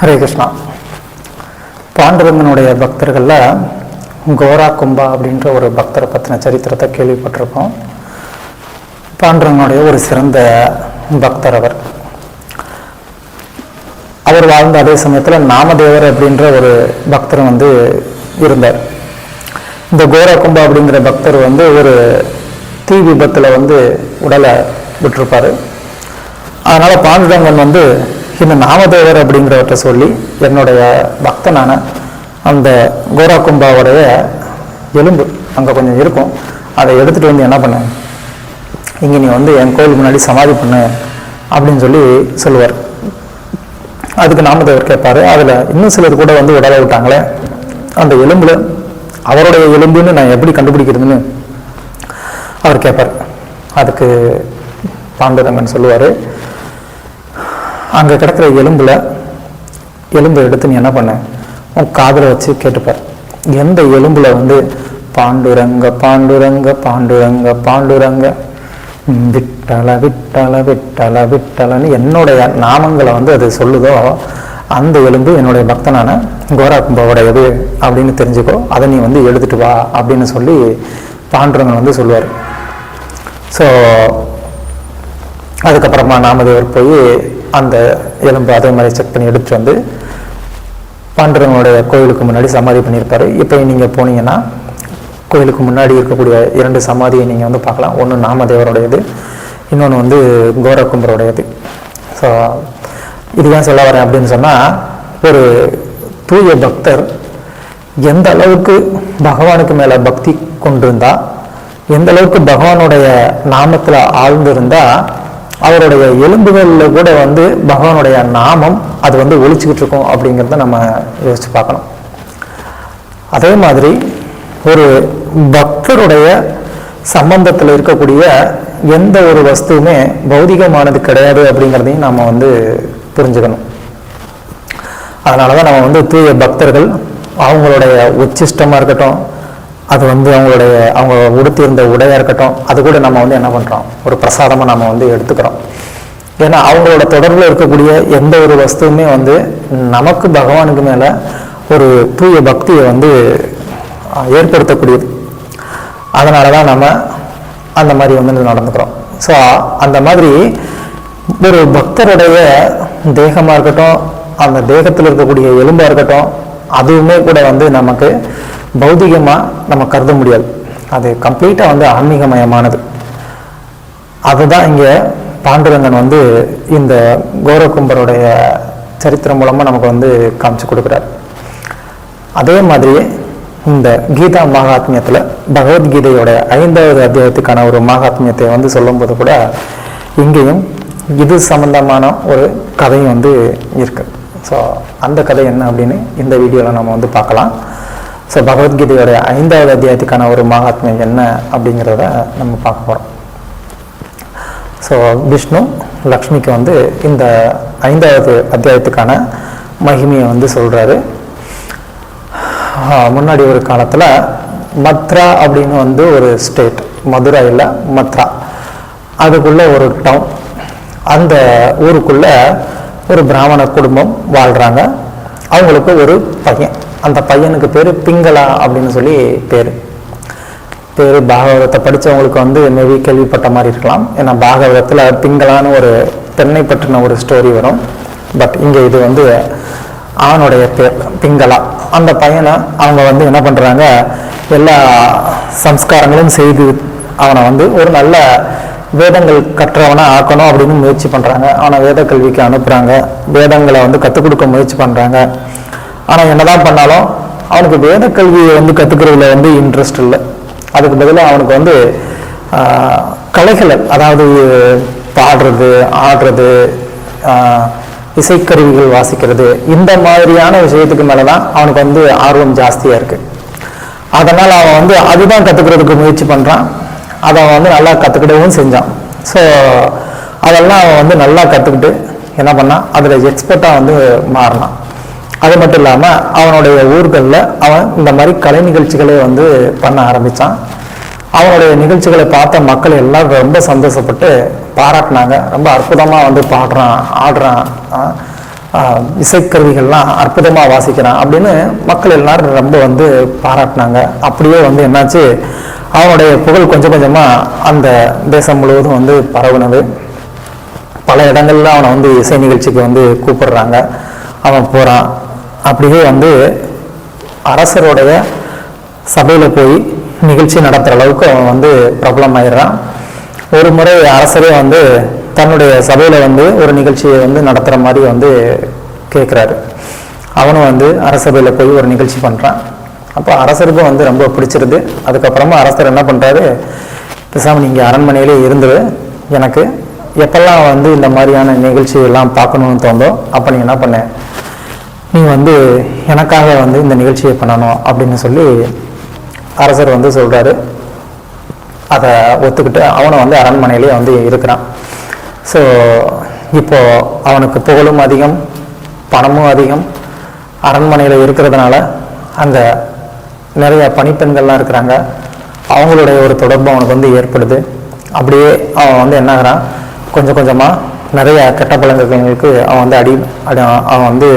ஹரே கிருஷ்ணா. பாண்டுரங்கனுடைய பக்தர்களில் கோரா கும்பா அப்படின்ற ஒரு பக்தரை பற்றின சரித்திரத்தை கேள்விப்பட்டிருப்போம். பாண்டுரங்கனுடைய ஒரு சிறந்த பக்தர் அவர். அவர் வாழ்ந்த அதே சமயத்தில் நாமதேவர் அப்படின்ற ஒரு பக்தர் வந்து இருந்தார். இந்த கோரா கும்பா அப்படிங்கிற பக்தர் வந்து ஒரு தீ விபத்தில் வந்து உடலை விட்டிருப்பார். அதனால் பாண்டுரங்கன் வந்து இந்த நாமதேவர் அப்படிங்கிறவற்றை சொல்லி என்னுடைய பக்தனான அந்த கோரா கும்பாவுடைய எலும்பு அங்கே கொஞ்சம் இருக்கும். அதை எடுத்துகிட்டு வந்து என்ன பண்ண? இங்கே நீ வந்து என் கோயில் முன்னாடி சமாதி பண்ணு அப்படின்னு சொல்லி சொல்லுவார். அதுக்கு நாமதேவர் கேட்பார். அதில் இன்னும் சிலர் கூட வந்து உடலை விட்டாங்களே. அந்த எலும்பில் அவருடைய எலும்புன்னு நான் எப்படி கண்டுபிடிக்கிறதுன்னு அவர் கேட்பார். அதுக்கு பாண்டுரங்கன் சொல்லுவார். அங்கே கிடக்கிற எலும்பில் எலும்பை எடுத்து நீ என்ன பண்ண? உன் காதில் வச்சு கேட்டுப்பார் எந்த எலும்பில் வந்து பாண்டுரங்க பாண்டுரங்க பாண்டுரங்க பாண்டுரங்க விட்டல விட்டல விட்டல விட்டலன்னு என்னுடைய நாமங்களை வந்து அது சொல்லுதோ அந்த எலும்பு என்னுடைய பக்தனான கோரா கும்பாவோடையது அப்படின்னு தெரிஞ்சுக்கோ. அதை நீ வந்து எழுதிட்டு வா அப்படின்னு சொல்லி பாண்டுரங்க வந்து சொல்லுவார். ஸோ அதுக்கப்புறமா நாமதேவர் போய் அந்த எலும்பு அதே மாதிரி செக் பண்ணி எடுத்துகிட்டு வந்து பாண்டவனுடைய கோயிலுக்கு முன்னாடி சமாதி பண்ணியிருப்பாரு. இப்போ நீங்கள் போனீங்கன்னா கோயிலுக்கு முன்னாடி இருக்கக்கூடிய இரண்டு சமாதியை நீங்கள் வந்து பார்க்கலாம். ஒன்று நாமதேவருடையது இன்னொன்று வந்து கோரக்கும்பருடையது. ஸோ இது ஏன் சொல்ல வரேன் அப்படின்னு சொன்னால் ஒரு தூய பக்தர் எந்த அளவுக்கு பகவானுக்கு மேலே பக்தி கொண்டிருந்தா எந்த அளவுக்கு பகவானுடைய நாமத்தில் ஆழ்ந்திருந்தால் அவருடைய எலும்புகளில் கூட வந்து பகவானுடைய நாமம் அது வந்து ஒழிச்சுக்கிட்டு இருக்கும் அப்படிங்கிறத நம்ம யோசிச்சு பார்க்கணும். அதே மாதிரி ஒரு பக்தருடைய சம்பந்தத்தில் இருக்கக்கூடிய எந்த ஒரு வஸ்துவுமே பௌதிகமானது கிடையாது அப்படிங்கிறதையும் நம்ம வந்து புரிஞ்சுக்கணும். அதனால தான் நம்ம வந்து தூய பக்தர்கள் அவங்களுடைய உச்சிஷ்டமாக இருக்கட்டும் அது வந்து அவங்களுடைய அவங்க உடுத்தியிருந்த உடையாக இருக்கட்டும் அது கூட நம்ம வந்து என்ன பண்ணுறோம் ஒரு பிரசாதமாக நம்ம வந்து எடுத்துக்கிறோம். ஏன்னா அவங்களோட தொடர்பில் இருக்கக்கூடிய எந்த ஒரு வஸ்துவுமே வந்து நமக்கு பகவானுக்கு மேலே ஒரு தூய பக்தியை வந்து ஏற்படுத்தக்கூடியது. அதனால தான் நம்ம அந்த மாதிரி வந்து நடந்துக்கிறோம். ஸோ அந்த மாதிரி ஒரு பக்தருடைய தேகமாக இருக்கட்டும் அந்த தேகத்தில் இருக்கக்கூடிய எலும்பாக இருக்கட்டும் அதுவுமே கூட வந்து நமக்கு பௌதிகமாக நம்ம கருத முடியாது. அது கம்ப்ளீட்டாக வந்து ஆன்மீகமயமானது. அதுதான் இங்கே பாண்டுரங்கன் வந்து இந்த கௌரவகும்பருடைய சரித்திரம் மூலமாக நமக்கு வந்து காமிச்சு கொடுக்குறாரு. அதே மாதிரியே இந்த கீதா மகாத்மியத்தில் பகவத்கீதையோட ஐந்தாவது அத்தியாயத்துக்கான ஒரு மகாத்மியத்தை வந்து சொல்லும்போது கூட இங்கேயும் இது சம்பந்தமான ஒரு கதையும் வந்து இருக்கு. ஸோ அந்த கதை என்ன அப்படின்னு இந்த வீடியோவில் நம்ம வந்து பார்க்கலாம். ஸோ பகவத்கீதையோட ஐந்தாவது அத்தியாயத்துக்கான ஒரு மகாத்மியம் என்ன அப்படிங்கிறத நம்ம பார்க்க போகிறோம் ஸோ விஷ்ணு லக்ஷ்மிக்கு வந்து இந்த ஐந்தாவது அத்தியாயத்துக்கான மகிமையை வந்து சொல்கிறாரு முன்னாடி ஒரு காலத்தில் மத்ரா அப்படின்னு வந்து ஒரு ஸ்டேட் மதுரையில் மத்ரா. அதுக்குள்ள ஒரு டவுன் அந்த ஊருக்குள்ள ஒரு பிராமண குடும்பம் வாழ்கிறாங்க அவங்களுக்கு ஒரு பையன். அந்த பையனுக்கு பேர் பிங்களா அப்படின்னு சொல்லி பேர். பேர் பாகவதத்தை படித்தவங்களுக்கு வந்து மேபி கேள்விப்பட்ட மாதிரி இருக்கலாம். ஏன்னா பாகவதத்தில் பிங்களான்னு ஒரு பெண்ணை பற்றின ஒரு ஸ்டோரி வரும். பட் இங்கே இது வந்து ஆணுடைய பேர் பிங்களா. அந்த பையனை அவங்க வந்து என்ன பண்ணுறாங்க எல்லா சம்ஸ்காரங்களும் செய்து அவனை வந்து ஒரு நல்ல வேதங்கள் கற்றவனை ஆக்கணும் அப்படின்னு முயற்சி பண்ணுறாங்க அவனை வேத கல்விக்கு அனுப்புகிறாங்க வேதங்களை வந்து கற்றுக் கொடுக்க முயற்சி பண்ணுறாங்க ஆனால் என்னதான் பண்ணாலும் அவனுக்கு வேத கல்வியை வந்து கற்றுக்கிறதுல வந்து இன்ட்ரெஸ்ட் இல்லை. அதுக்கு பதிலாக அவனுக்கு வந்து கலைகள் கலைகளை அதாவது பாடுறது ஆடுறது இசைக்கருவிகள் வாசிக்கிறது இந்த மாதிரியான விஷயத்துக்கு மேலே தான் அவனுக்கு வந்து ஆர்வம் ஜாஸ்தியாக இருக்குது அதனால் அவன் வந்து அதுதான் கற்றுக்கிறதுக்கு முயற்சி பண்ணுறான் அதை அவன் வந்து நல்லா கற்றுக்கிடவும் செஞ்சான். ஸோ அதெல்லாம் அவன் வந்து நல்லா கற்றுக்கிட்டு என்ன பண்ணான்? அதில் எக்ஸ்பர்ட்டாக வந்து மாறினான். அது மட்டும் இல்லாமல் அவனுடைய ஊர்களில் அவன் இந்த மாதிரி கலை நிகழ்ச்சிகளை வந்து பண்ண ஆரம்பித்தான் அவனுடைய நிகழ்ச்சிகளை பார்த்த மக்கள் எல்லாம் ரொம்ப சந்தோஷப்பட்டு பாராட்டினாங்க. ரொம்ப அற்புதமாக வந்து பாடுறான் ஆடுறான். இசைக்கருவிகள்லாம் அற்புதமாக வாசிக்கிறான் அப்படின்னு மக்கள் எல்லாரும் ரொம்ப வந்து பாராட்டினாங்க. அப்படியே வந்து என்னாச்சு? அவனுடைய புகழ் கொஞ்சம் கொஞ்சமாக அந்த தேசம் முழுவதும் வந்து பரவுனது. பல இடங்கள்ல அவனை வந்து இசை நிகழ்ச்சிக்கு வந்து கூப்பிடுறாங்க. அவன் போகிறான் அப்படியே வந்து அரசருடைய சபையில் போய் நிகழ்ச்சி நடத்துகிற அளவுக்கு அவன் வந்து பிரபலமாயிடுறான். ஒரு முறை அரசரே வந்து தன்னுடைய சபையில் வந்து ஒரு நிகழ்ச்சியை வந்து நடத்துகிற மாதிரி வந்து கேட்குறாரு அவனும் வந்து அரசபையில் போய் ஒரு நிகழ்ச்சி பண்ணுறான் அப்போ அரசருக்கும் வந்து ரொம்ப பிடிச்சிருது. அதுக்கப்புறமா அரசர் என்ன பண்ணுறாரு பேசாமல் நீங்கள் அரண்மனையிலே இருந்துரு. எனக்கு எப்பெல்லாம் வந்து இந்த மாதிரியான நிகழ்ச்சி எல்லாம் பார்க்கணும்னு தோந்தோ அப்போ நீ என்ன பண்ணேன் நீ வந்து எனக்காக வந்து இந்த நிகழ்ச்சியை பண்ணணும் அப்படின்னு சொல்லி அரசர் வந்து சொல்கிறாரு அதை ஒத்துக்கிட்டு அவனை வந்து அரண்மனையிலே வந்து இருக்கிறான். ஸோ இப்போது அவனுக்கு புகழும் அதிகம் பணமும் அதிகம். அரண்மனையில் இருக்கிறதுனால அங்கே நிறைய பணிப்பெண்கள்லாம் இருக்கிறாங்க. அவங்களுடைய ஒரு தொடர்பு அவனுக்கு வந்து ஏற்படுது. அப்படியே அவன் வந்து என்ன ஆகுறான் கொஞ்சம் கொஞ்சமாக நிறைய கெட்ட பழங்களுக்கு அவன் வந்து அடி அடி அவன் வந்து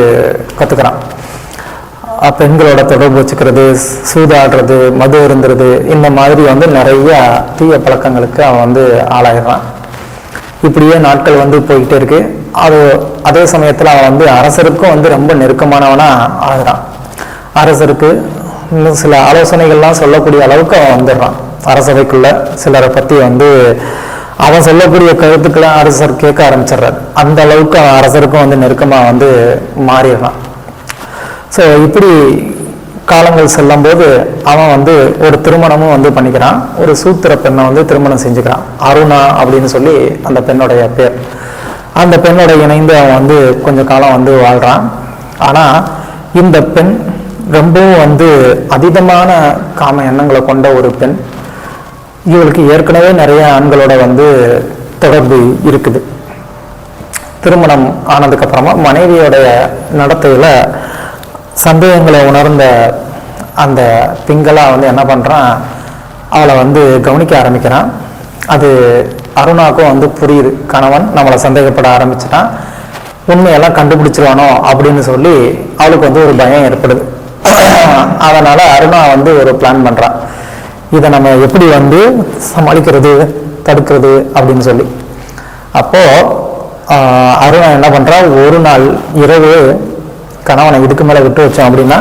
கற்றுக்கிறான் பெண்களோட தொடர்பு வச்சுக்கிறது சூதாடுறது மது இருந்துறது இந்த மாதிரி வந்து நிறைய தீய பழக்கங்களுக்கு அவன் வந்து ஆளாயிடுறான். இப்படியே நாட்கள் வந்து போய்கிட்டே இருக்கு. அது அதே சமயத்தில் அவன் வந்து அரசருக்கும் வந்து ரொம்ப நெருக்கமானவனாக ஆகுறான். அரசருக்கு இன்னும் சில ஆலோசனைகள்லாம் சொல்லக்கூடிய அளவுக்கு அவன் வந்துடுறான். அரசவைக்குள்ள சிலரை பற்றி வந்து அவன் சொல்லக்கூடிய கருத்துக்களை அரசர் கேட்க ஆரம்பிச்சிடுறாரு. அந்த அளவுக்கு அவன் அரசருக்கும் வந்து நெருக்கமாக வந்து மாறிடுறான். ஸோ இப்படி காலங்கள் செல்லும்போது அவன் வந்து ஒரு திருமணமும் வந்து பண்ணிக்கிறான். ஒரு சூத்திர பெண்ணை வந்து திருமணம் செஞ்சுக்கிறான். அருணா அப்படின்னு சொல்லி அந்த பெண்ணுடைய பேர். அந்த பெண்ணோட இணைந்து அவன் வந்து கொஞ்சம் காலம் வந்து வாழ்கிறான் ஆனால் இந்த பெண் ரொம்பவும் வந்து அதீதமான காம எண்ணங்களை கொண்ட ஒரு பெண். இவளுக்கு ஏற்கனவே நிறைய ஆண்களோட வந்து தொடர்பு இருக்குது. திருமணம் ஆனதுக்கு அப்புறமா மனைவியோடைய நடத்தையில சந்தேகங்களை உணர்ந்த அந்த பிங்களா வந்து என்ன பண்றான்? அவளை வந்து கவனிக்க ஆரம்பிக்கிறான். அது அருணாக்கும் வந்து புரியுது. கணவன் நம்மளை சந்தேகப்பட ஆரம்பிச்சிட்டான். உண்மையெல்லாம் கண்டுபிடிச்சிருவானோ அப்படின்னு சொல்லி அவளுக்கு வந்து ஒரு பயம் ஏற்படுது. அதனால அருணா வந்து ஒரு பிளான் பண்றான். இதை நம்ம எப்படி வந்து சமாளிக்கிறது தடுக்கிறது அப்படின்னு சொல்லி. அப்போது அருணன் என்ன பண்ணுறா ஒரு நாள் இரவு கணவனை இதுக்கு மேலே விட்டு வச்சோம் அப்படின்னா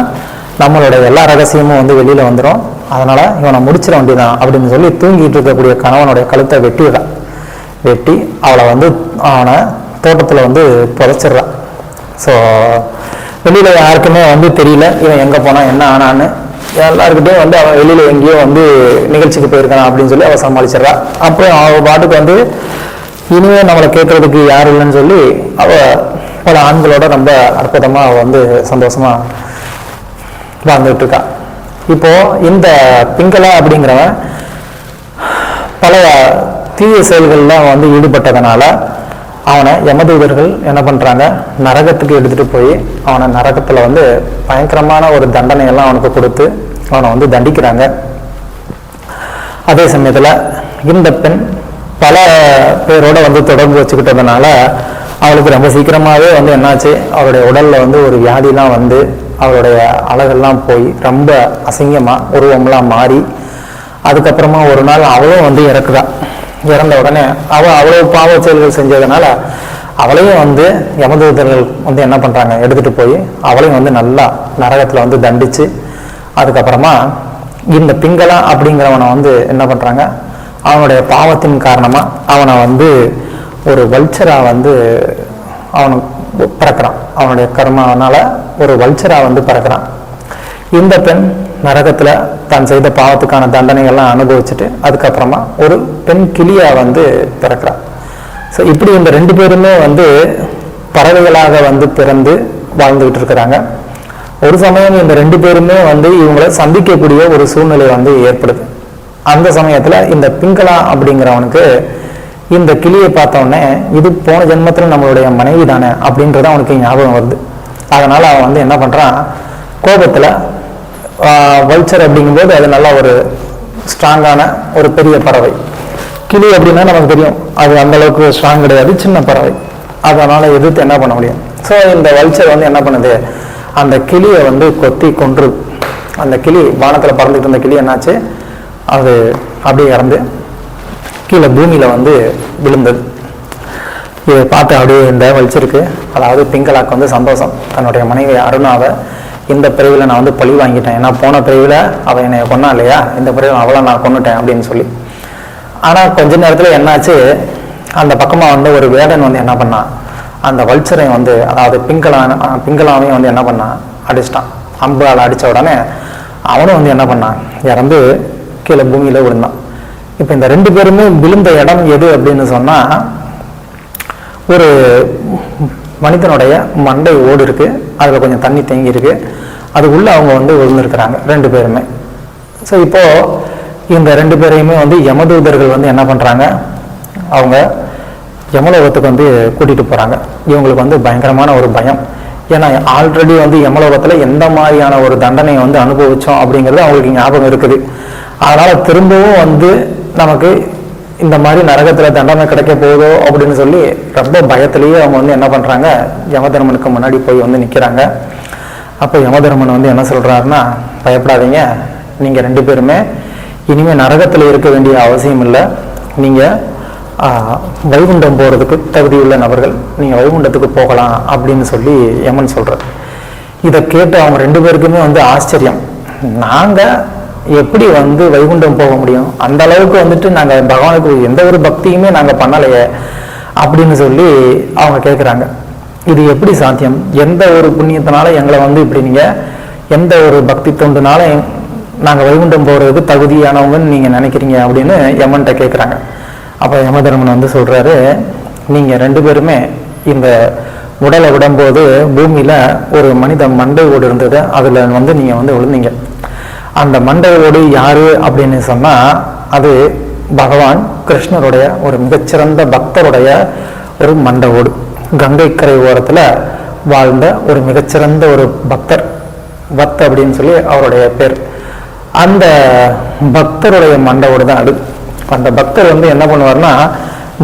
நம்மளோட எல்லா ரகசியமும் வந்து வெளியில் வந்துடும் அதனால் இவனை முடிச்சிட வேண்டியதான் அப்படின்னு சொல்லி தூங்கிட்டு இருக்கக்கூடிய கணவனுடைய கழுத்தை வெட்டிடுறான் வெட்டி அவளை வந்து அவனை தோட்டத்தில் வந்து புதைச்சிடுறான் ஸோ வெளியில் யாருக்குமே வந்து தெரியல இவன் எங்கே போனான் என்ன ஆனான்னு. எல்லாருக்கிட்டையும் வந்து அவன் வெளியில எங்கேயோ வந்து நிகழ்ச்சிக்கு போயிருக்கான் அப்படின்னு சொல்லி அவள் சமாளிச்சிடறா. அப்புறம் அவ பாட்டுக்கு வந்து இனிமே நம்மளை கேட்கறதுக்கு யாரும் இல்லைன்னு சொல்லி அவ பல ஆண்களோட ரொம்ப அற்புதமா அவ வந்து சந்தோஷமா வாழ்ந்துட்டு இருக்கா. இப்போ இந்த பிங்களா அப்படிங்கிறவன் பல தீய செயல்கள்லாம் வந்து ஈடுபட்டதுனால அவனை யமதூதர்கள் என்ன பண்ணுறாங்க நரகத்துக்கு எடுத்துகிட்டு போய் அவனை நரகத்தில் வந்து பயங்கரமான ஒரு தண்டனையெல்லாம் அவனுக்கு கொடுத்து அவனை வந்து தண்டிக்கிறாங்க. அதே சமயத்தில் இந்த பெண் பல பேரோட வந்து தொடர்பு வச்சுக்கிட்டதுனால அவளுக்கு ரொம்ப சீக்கிரமாகவே வந்து என்னாச்சு அவளுடைய உடலில் வந்து ஒரு வியாதிலாம் வந்து அவளுடைய அழகெல்லாம் போய் ரொம்ப அசிங்கமாக உருவம்லாம் மாறி அதுக்கப்புறமா ஒரு நாள் அவளும் வந்து இறக்குதான் இறந்த உடனே அவள் அவ்வளவு பாவ செயல்கள் செஞ்சதுனால அவளையும் வந்து யமதூதர்கள் வந்து என்ன பண்ணுறாங்க எடுத்துட்டு போய் அவளையும் வந்து நல்லா நரகத்தில் வந்து தண்டித்து அதுக்கப்புறமா இந்த பிங்களா அப்படிங்கிறவனை வந்து என்ன பண்ணுறாங்க அவனுடைய பாவத்தின் காரணமாக அவனை வந்து ஒரு வல்ச்சராக வந்து அவனு பிறக்கிறான். அவனுடைய கர்மாவனால ஒரு வல்ச்சராக வந்து பிறக்கிறான். இந்த பெண் நரகத்தில் தான் செய்த பாவத்துக்கான தண்டனைகள்லாம் அனுபவிச்சுட்டு அதுக்கப்புறமா ஒரு பெண் கிளியாக வந்து பிறக்கிறான் ஸோ இப்படி இந்த ரெண்டு பேருமே வந்து பறவைகளாக வந்து பிறந்து வாழ்ந்துக்கிட்டு இருக்கிறாங்க. ஒரு சமயம் இந்த ரெண்டு பேருமே வந்து இவங்களை சந்திக்கக்கூடிய ஒரு சூழ்நிலை வந்து ஏற்படுது. அந்த சமயத்தில் இந்த பிங்களா அப்படிங்கிறவனுக்கு இந்த கிளியை பார்த்த இது போன ஜென்மத்தில் நம்மளுடைய மனைவி தானே அப்படின்றது அவனுக்கு ஞாபகம் வருது. அதனால் அவன் வந்து என்ன பண்ணுறான் கோபத்தில் வல்ச்சர் அப்படிங்கும்போது அது நல்லா ஒரு ஸ்ட்ராங்கான ஒரு பெரிய பறவை. கிளி அப்படின்னா நமக்கு தெரியும் அது அந்த அளவுக்கு ஸ்ட்ராங் கிடையாது சின்ன பறவை. அதனால் எதிர்த்து என்ன பண்ண முடியும்? ஸோ இந்த வல்ச்சர் வந்து என்ன பண்ணுது? அந்த கிளியை வந்து கொத்தி கொன்று அந்த கிளி வானத்தில் பறந்துட்டு இருந்த கிளி என்னாச்சு? அது அப்படியே இறந்து கீழே பூமியில் வந்து விழுந்தது. இதை பார்த்து அப்படியே இந்த வலிச்சிருக்கு அதாவது பிங்களாக்கு வந்து சந்தோஷம். தன்னுடைய மனைவி அருணாவை இந்த பிரிவில் நான் வந்து பழி வாங்கிட்டேன். ஏன்னா போன பிரிவில் அவள் என்னை கொன்னா இல்லையா? இந்த பிரிவில் அவளை நான் கொன்னுட்டேன் அப்படின்னு சொல்லி. ஆனால் கொஞ்ச நேரத்தில் என்னாச்சு? அந்த பக்கமாக வந்து ஒரு வேடன் வந்து என்ன பண்ணான்? அந்த வல்ச்சரை வந்து அதாவது பிங்களான பிங்களாவையும் வந்து என்ன பண்ணான்? அடிச்சிட்டான். அம்பால் அடித்த உடனே அவனும் வந்து என்ன பண்ணான்? இறந்து கீழே பூமியில் விழுந்தான். இப்போ இந்த ரெண்டு பேருமே விழுந்த இடம் எது அப்படின்னு சொன்னால் ஒரு மனிதனுடைய மண்டை ஓடு இருக்கு. அதில் கொஞ்சம் தண்ணி தேங்கி இருக்கு. அது உள்ள அவங்க வந்து விழுந்திருக்கிறாங்க. ரெண்டு பேருமே. ஸோ இப்போ இந்த ரெண்டு பேரையுமே வந்து யமதூதர்கள் வந்து என்ன பண்ணுறாங்க அவங்க யமலோகத்துக்கு வந்து கூட்டிகிட்டு போகிறாங்க இவங்களுக்கு வந்து பயங்கரமான ஒரு பயம். ஏன்னா ஆல்ரெடி வந்து யமலோகத்தில் எந்த மாதிரியான ஒரு தண்டனையை வந்து அனுபவித்தோம் அப்படிங்கிறது அவங்களுக்கு ஞாபகம் இருக்குது. அதனால் திரும்பவும் வந்து நமக்கு இந்த மாதிரி நரகத்துல தண்டனை கிடைக்க போகுதோ அப்படின்னு சொல்லி ரொம்ப பயத்திலேயே அவங்க வந்து என்ன பண்றாங்க? யமதர்மனுக்கு முன்னாடி போய் வந்து நிக்கிறாங்க. அப்போ யமதர்மன் வந்து என்ன சொல்றாருன்னா பயப்படாதீங்க. நீங்க ரெண்டு பேருமே இனிமே நரகத்துல இருக்க வேண்டிய அவசியம் இல்லை. நீங்க வைகுண்டம் போறதுக்கு தகுதியுள்ள நபர்கள் நீங்க வைகுண்டத்துக்கு போகலாம் அப்படின்னு சொல்லி யமன் சொல்றார். இதை கேட்டு அவங்க ரெண்டு பேருக்குமே வந்து ஆச்சரியம். நாங்கள் எப்படி வந்து வைகுண்டம் போக முடியும்? அந்த அளவுக்கு வந்துட்டு நாங்கள் பகவானுக்கு எந்த ஒரு பக்தியுமே நாங்கள் பண்ணலையே அப்படின்னு சொல்லி அவங்க கேட்குறாங்க இது எப்படி சாத்தியம்? எந்த ஒரு புண்ணியத்தினால எங்களை வந்து இப்படி நீங்கள் எந்த ஒரு பக்தி தொண்டுனால நாங்கள் வைகுண்டம் போகிறதுக்கு தகுதியானவங்கன்னு நீங்கள் நினைக்கிறீங்க அப்படின்னு யமன்கிட்ட கேட்குறாங்க அப்போ யமதர்மன் வந்து சொல்கிறாரு நீங்கள் ரெண்டு பேருமே இந்த உடலை விடும்போது பூமியில் ஒரு மனித மண்டை ஓடு இருந்தது. அதில் வந்து நீங்கள் வந்து விழுந்தீங்க. அந்த மண்டையோடு யாரு அப்படின்னு சொன்னா அது பகவான் கிருஷ்ணருடைய ஒரு மிகச்சிறந்த பக்தருடைய ஒரு மண்டவோடு கங்கைக்கரை ஓரத்தில் வாழ்ந்த ஒரு மிகச்சிறந்த ஒரு பக்தர். பக்த் அப்படின்னு சொல்லி அவருடைய பேர். அந்த பக்தருடைய மண்டவோடு தான் அது. அந்த பக்தர் வந்து என்ன பண்ணுவார்னா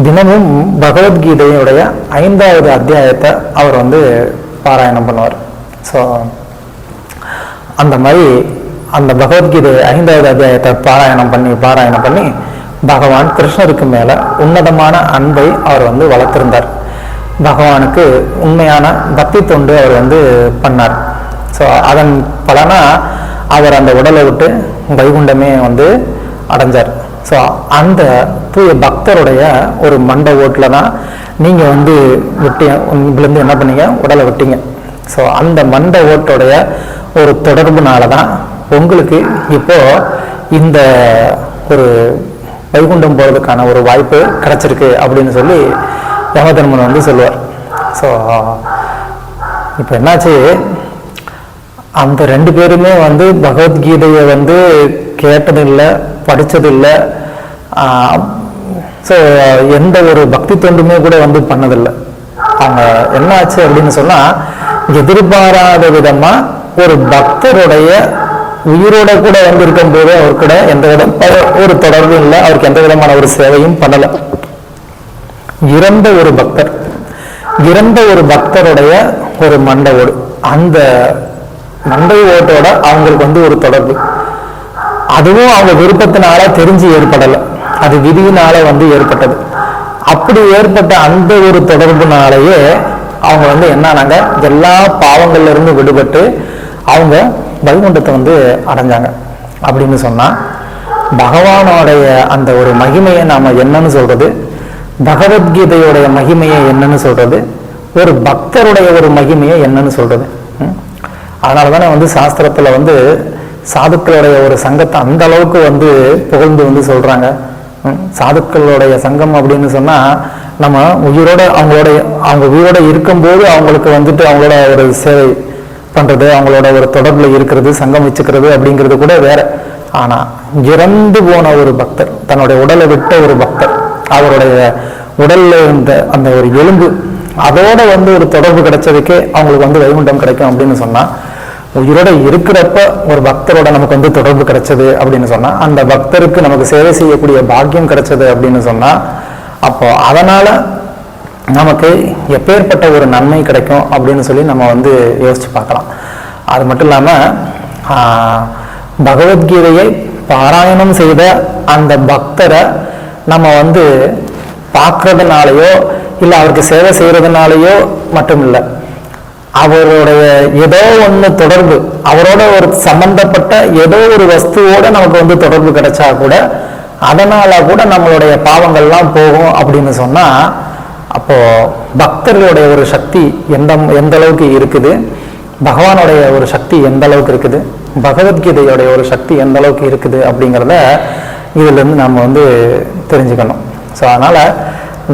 தினமும் பகவத்கீதையுடைய ஐந்தாவது அத்தியாயத்தை அவர் வந்து பாராயணம் பண்ணுவார். ஸோ அந்த மாதிரி அந்த பகவத்கீதை ஐந்தாவது அத்தியாயத்தை பாராயணம் பண்ணி பாராயணம் பண்ணி பகவான் கிருஷ்ணருக்கு மேல உன்னதமான அன்பை அவர் வந்து வளர்த்திருந்தார். பகவானுக்கு உண்மையான பக்தி தொண்டு அவர் வந்து பண்ணார். ஸோ அதன் பலனா அவர் அந்த உடலை விட்டு வைகுண்டமே வந்து அடைஞ்சார். ஸோ அந்த தூய பக்தருடைய ஒரு மண்ட ஓட்டில் தான் நீங்கள் வந்து விட்டு விழுந்து என்ன பண்ணீங்க? உடலை விட்டீங்க. ஸோ அந்த மண்ட ஓட்டுடைய ஒரு தொடர்புனால தான் உங்களுக்கு இப்போ இந்த ஒரு வைகுண்டம் போகிறதுக்கான ஒரு வாய்ப்பு கிடைச்சிருக்கு அப்படின்னு சொல்லி யமதன்மன் வந்து சொல்லுவார். ஸோ இப்போ என்னாச்சு? அந்த ரெண்டு பேருமே வந்து பகவத்கீதையை வந்து கேட்டதில்லை படித்ததில்லை ஸோ எந்த ஒரு பக்தி தொண்டுமே கூட வந்து பண்ணதில்லை. அவங்க என்ன ஆச்சு அப்படின்னு சொன்னால் எதிர்பாராத விதமாக ஒரு பக்தருடைய உயிரோட கூட வந்திருக்கும் போது அவர் கூட எந்த விதம் ஒரு தொடர்பும் இல்லை. அவருக்கு எந்த விதமான ஒரு சேவையும் பண்ணல. இறந்த ஒரு பக்தர். இறந்த ஒரு பக்தருடைய ஒரு மண்டை ஓடு அந்த மண்டை ஓட்டோட அவங்களுக்கு வந்து ஒரு தொடர்பு. அதுவும் அவங்க விருப்பத்தினால தெரிஞ்சு ஏற்படலை. அது விதியினால வந்து ஏற்பட்டது. அப்படி ஏற்பட்ட அந்த ஒரு தொடர்புனாலேயே அவங்க வந்து என்னானாங்க எல்லா பாவங்கள்ல இருந்து விடுபட்டு அவங்க வைகுண்டத்தை வந்து அடைஞ்சாங்க. அப்படின்னு சொன்னால் பகவானோடைய அந்த ஒரு மகிமையை நாம் என்னன்னு சொல்கிறது பகவத்கீதையோடைய மகிமையை என்னன்னு சொல்கிறது ஒரு பக்தருடைய ஒரு மகிமையை என்னன்னு சொல்கிறது அதனால தானே வந்து சாஸ்திரத்தில் வந்து சாதுக்களுடைய ஒரு சங்கத்தை அந்த அளவுக்கு வந்து புகழ்ந்து வந்து சொல்கிறாங்க சாதுக்களுடைய சங்கம் அப்படின்னு சொன்னால் நம்ம உயிரோட அவங்களோட அவங்க உயிரோட இருக்கும்போது அவங்களுக்கு வந்துட்டு அவங்களோட ஒரு சேவை பண்ணுறது அவங்களோட ஒரு தொடர்பில் இருக்கிறது சங்கம் வச்சுக்கிறது அப்படிங்கிறது கூட வேற. ஆனால் இறந்து போன ஒரு பக்தர் தன்னுடைய உடலை விட்ட ஒரு பக்தர் அவருடைய உடலில் இருந்த அந்த ஒரு எலும்பு அதோட வந்து ஒரு தொடர்பு கிடைச்சதுக்கே அவங்களுக்கு வந்து வைகுண்டம் கிடைக்கும் அப்படின்னு சொன்னால் உயிரோட இருக்கிறப்ப ஒரு பக்தரோட நமக்கு வந்து தொடர்பு கிடைச்சது அப்படின்னு சொன்னால் அந்த பக்தருக்கு நமக்கு சேவை செய்யக்கூடிய பாக்கியம் கிடைச்சது அப்படின்னு சொன்னால் அப்போ அதனால நமக்கு எப்பேற்பட்ட ஒரு நன்மை கிடைக்கும் அப்படின்னு சொல்லி நம்ம வந்து யோசிச்சு பார்க்கலாம். அது மட்டும் இல்லாமல் பகவத்கீதையை பாராயணம் செய்த அந்த பக்தரை நம்ம வந்து பார்க்கறதுனாலையோ இல்லை அவருக்கு சேவை செய்கிறதுனாலையோ மட்டும் இல்லை அவருடைய ஏதோ ஒன்று தொடர்பு அவரோட ஒரு சம்பந்தப்பட்ட ஏதோ ஒரு வஸ்துவோட நமக்கு வந்து தொடர்பு கிடைச்சா கூட அதனால கூட நம்மளுடைய பாவங்கள்லாம் போகும் அப்படின்னு சொன்னா அப்போது பக்தர்களுடைய ஒரு சக்தி எந்த எந்த அளவுக்கு இருக்குது? பகவானுடைய ஒரு சக்தி எந்த அளவுக்கு இருக்குது? பகவத்கீதையோடைய ஒரு சக்தி எந்த அளவுக்கு இருக்குது அப்படிங்கிறத இதுலேருந்து நம்ம வந்து தெரிஞ்சுக்கணும். ஸோ அதனால்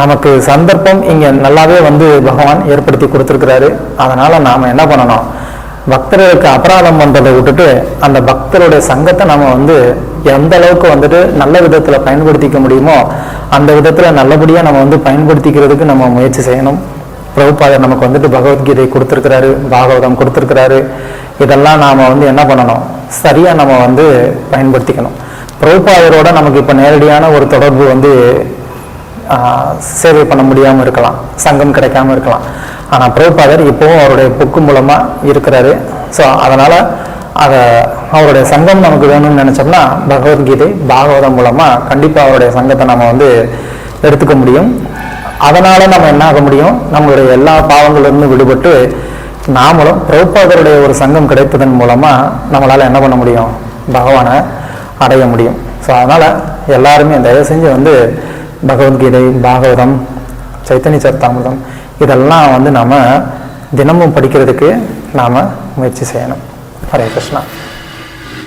நமக்கு சந்தர்ப்பம் இங்கே நல்லாவே வந்து பகவான் ஏற்படுத்தி கொடுத்துருக்கிறாரு. அதனால் நாம் என்ன பண்ணணும்? பக்தர்களுக்கு அபராதம் பண்ணுறதை விட்டுட்டு அந்த பக்தருடைய சங்கத்தை நம்ம வந்து எந்த அளவுக்கு வந்துட்டு நல்ல விதத்துல பயன்படுத்திக்க முடியுமோ அந்த விதத்துல நல்லபடியா நம்ம வந்து பயன்படுத்திக்கிறதுக்கு நம்ம முயற்சி செய்யணும். பிரபுபாதர் நமக்கு வந்துட்டு பகவத்கீதை கொடுத்துருக்கிறாரு பாகவதம் கொடுத்துருக்கிறாரு. இதெல்லாம் நாம வந்து என்ன பண்ணணும்? சரியா நம்ம வந்து பயன்படுத்திக்கணும். பிரபுபாதரோட நமக்கு இப்ப நேரடியான ஒரு தொடர்பு வந்து சேவை பண்ண முடியாம இருக்கலாம். சங்கம் கிடைக்காம இருக்கலாம். ஆனா பிரபுபாதர் இப்போவும் அவருடைய புக்கு மூலமா இருக்கிறாரு. ஸோ அதனால அதை அவருடைய சங்கம் நமக்கு வேணும்னு நினச்சோம்னா பகவத்கீதை பாகவதம் மூலமாக கண்டிப்பாக அவருடைய சங்கத்தை நம்ம வந்து எடுத்துக்க முடியும். அதனால் நம்ம என்ன ஆக முடியும்? நம்மளுடைய எல்லா பாவங்களிலிருந்து விடுபட்டு நாமளும் பிரபுபாதருடைய ஒரு சங்கம் கிடைப்பதன் மூலமாக நம்மளால் என்ன பண்ண முடியும்? பகவானை அடைய முடியும். ஸோ அதனால் எல்லாருமே தயவு செஞ்சு வந்து பகவத்கீதை பாகவதம் சைத்தன்ய சரித்தாமிர்தம் இதெல்லாம் வந்து நாம் தினமும் படிக்கிறதுக்கு நாம் முயற்சி செய்யணும். ஹரே கிருஷ்ணா